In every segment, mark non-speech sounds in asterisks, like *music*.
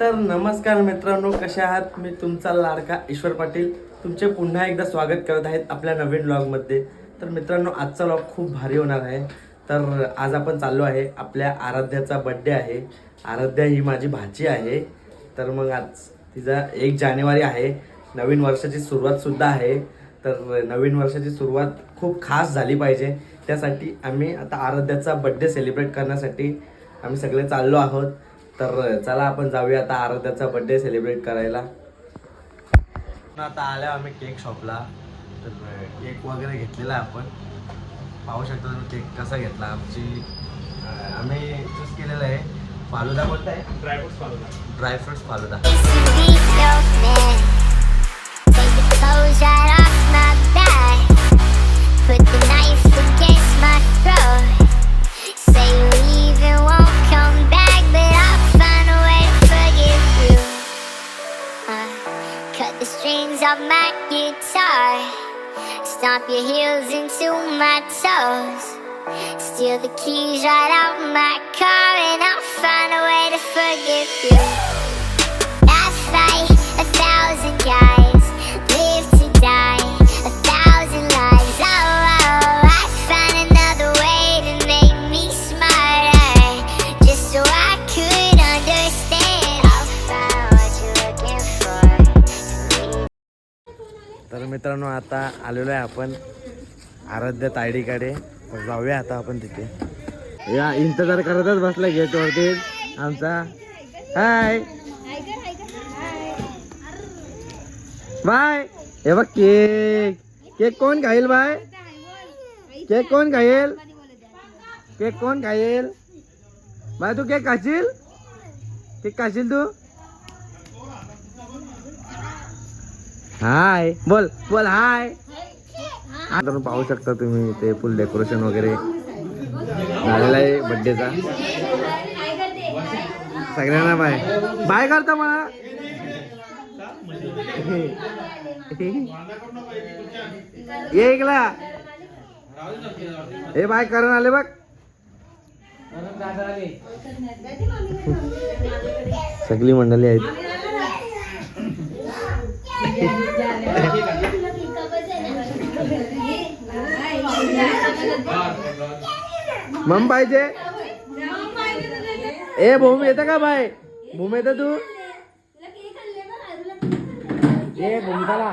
तर नमस्कार मित्रांनो कशा आहात? मी तुमचा लाडका ईश्वर पाटील. तुमचे पुन्हा एकदा स्वागत करत आहेत आपल्या नवीन ब्लॉगमध्ये तर मित्रांनो आजचा ब्लॉग खूप भारी होणार आहे. तर आज आपण चाललो आहे आपल्या आराध्याचा बड्डे आहे. आराध्या ही माझी भाची आहे. तर मग आज तिचा एक जानेवारी आहे. नवीन वर्षाची सुरुवातसुद्धा आहे. तर नवीन वर्षाची सुरुवात खूप खास झाली पाहिजे. त्यासाठी आम्ही आता आराध्याचा बड्डे सेलिब्रेट करण्यासाठी आम्ही सगळे चाललो आहोत. तर चला आपण जाऊया आता आराध्याचा बर्थडे सेलिब्रेट करायला. आता आल्या आम्ही केक शॉपला तर केक वगैरे घेतलेला आहे आपण. पाहू शकता तुम्ही केक कसा घेतला. आमची आम्ही चूज केलेला आहे. फालुदा कोणता आहे? Dry fruits falooda. Dry fruits falooda. Steal the keys right out my car, and I'll find a way to forgive you. I fight a thousand guys, live to die, a thousand lies. Oh, oh, I find another way to make me smarter, just so I could understand. I'll find what you're looking for. तर मित्रांनो आता आलेलो आहे आपण आराध्या तायडीकडे जाऊया आता आपण तिथे. या इंतजार करतच बसला गेट वरती आमचा. हाय. बाय. हे बघ केक. केक कोण खाईल बाय? केक कोण खाईल? केक कोण खाईल? बाय तू केक खाशील? केक खाशील तू? हाय. बोल बोल हाय. तर पाहू शकता तुम्ही ते फुल डेकोरेशन वगैरे. झालेला आहे बड्डेचा. सगळ्यांना बाय. बाय करता मला ये इकला हे बाय करण आले बघ. सगळी मंडळी आहेत. मम पाहिजे ए भूम येतं का बाय भूम येतं तू? ए भूम चला.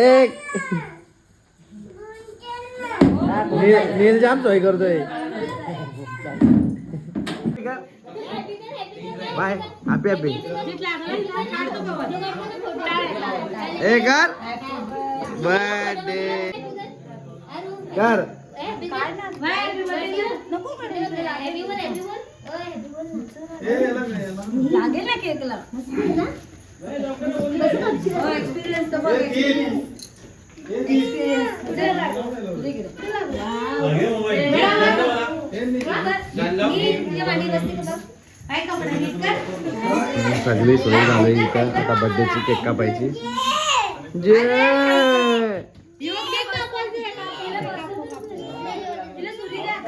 एक नील नील जाम सोय करतोय. बाय हॅपी हॅपी ए कर. बर्थडे कर. लागेल. ना केकला. एक्सपिरियन्स तर बघ सगळी सोय झाली इथं. आता बर्थडेची केक कापायची.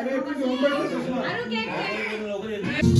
I don't get it.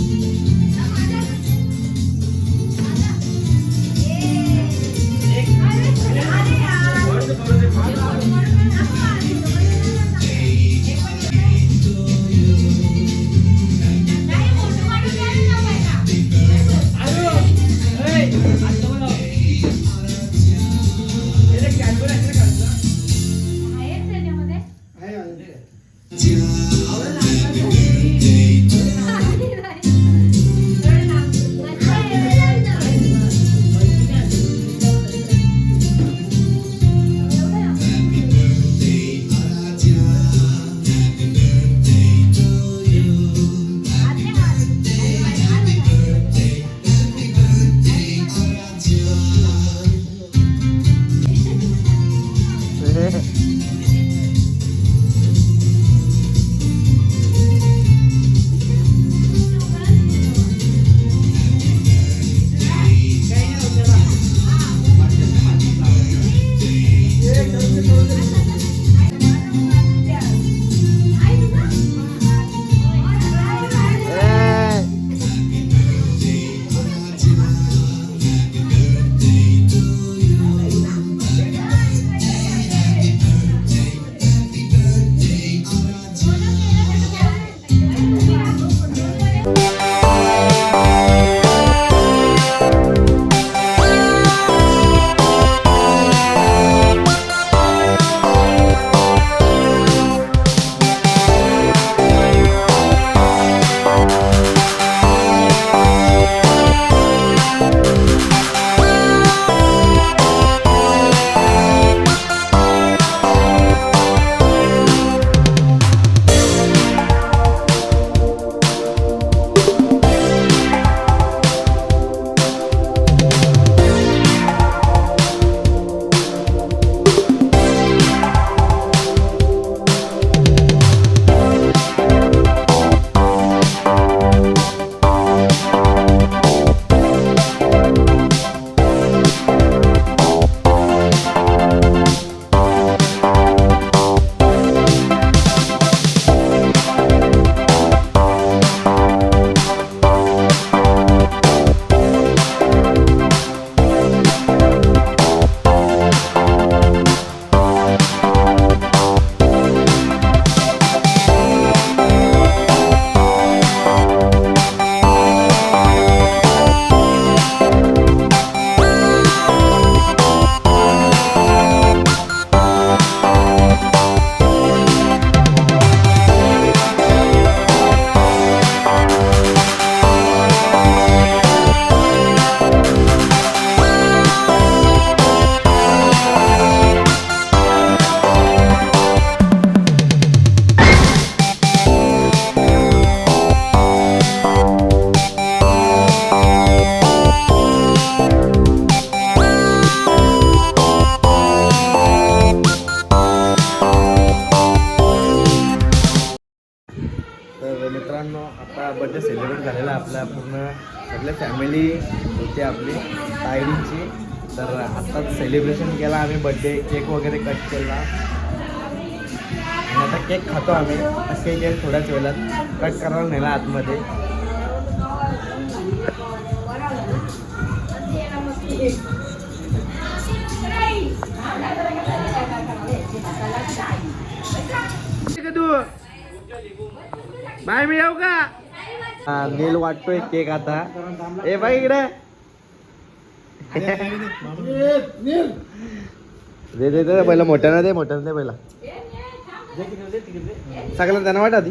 जय आपल्या पूर्ण सगळ्या फॅमिली होती आपली तायडीची तर आत्ताच सेलिब्रेशन केला आम्ही बड्डे केक वगैरे कट केला. आता केक खातो आम्ही. असे केक आहे थोड्याच वेळात. कट करायला नेला आतमध्ये. तू बाय मी येऊ का? हा नील वाटतोय केक आता. ए बाई इकडे. दे दे दे पहिला मोठ्यानं दे मोठ्यानं दे पहिला. सगळं त्यांना वाटा आधी.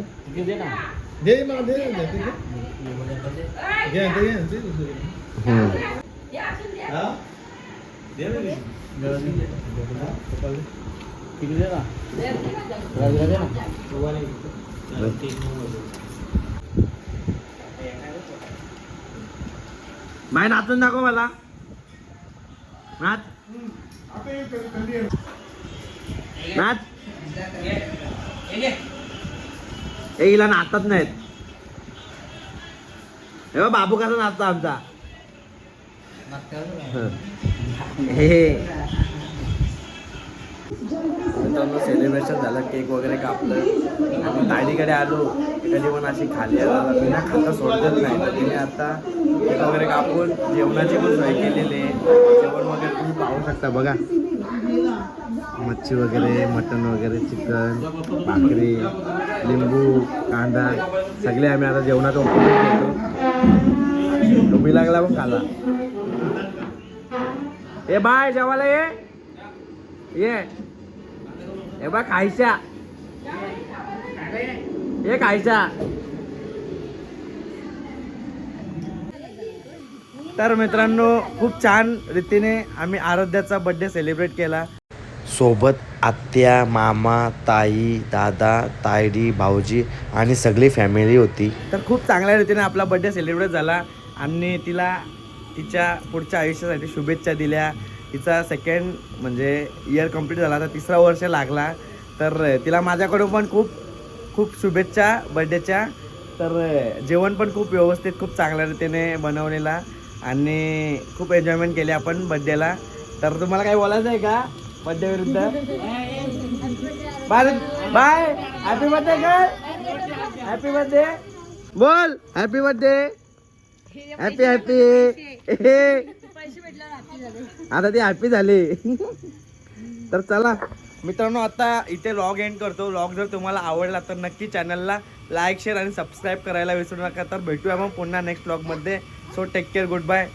बाय नाचून दाखव मला. नाच. नाच. ए हिला नाचत नाहीत. हे बाबू कसा नाचतो आमचा. हं. मित्रांनो सेलिब्रेशन झालं केक वगैरे कापलं. आम्ही ताईकडे आलो. कधी पण अशी खाली आला बिना खाता सोडतच नाही. तर तिने आता केक वगैरे कापून जेवणाची पण सोय केलेली आहे. जेवण वगैरे तुम्ही पाहू शकता बघा. मच्छी वगैरे मटण वगैरे चिकन भाकरी लिंबू कांदा. सगळे आम्ही आता जेवणात उपयोग करतो तुम्ही लागला पण खाला. ए बाय जेवायला ये. ये. हे बघ खायच्या हे खायच्या तर मित्रांनो खूप छान रीतीने आम्ही आरोध्याचा बर्थडे सेलिब्रेट केला. सोबत आत्या मामा ताई दादा तायडी भाऊजी आणि सगळी फॅमिली होती. तर खूप चांगल्या रीतीने आपला बर्थडे सेलिब्रेट झाला आणि तिला तिच्या पुढच्या आयुष्यासाठी शुभेच्छा दिल्या. तिचा सेकंड म्हणजे इयर कंप्लीट झाला तर तिसरा वर्ष लागला. तर तिला माझ्याकडून पण खूप खूप शुभेच्छा बर्थडेच्या तर जेवण पण खूप व्यवस्थित खूप चांगल्या रीतीने बनवलेला आणि खूप एन्जॉयमेंट केली आपण बड्डेला तर तुम्हाला काही बोलायचं आहे का बड्डे विरुद्ध? Bye bye. Happy birthday happy birthday बोल. हॅपी बर्थडे हॅपी हॅपी *laughs* आता ती हॅपी झाली. तर चला. मित्रांनो आता इथे लॉग एंड करतो. लॉग जर तुम्हाला आवडला तर नक्की चॅनलला लाईक शेअर आणि सबस्क्राईब करायला विसरू नका. तर भेटूया मग पुन्हा नेक्स्ट ब्लॉगमध्ये so take care good bye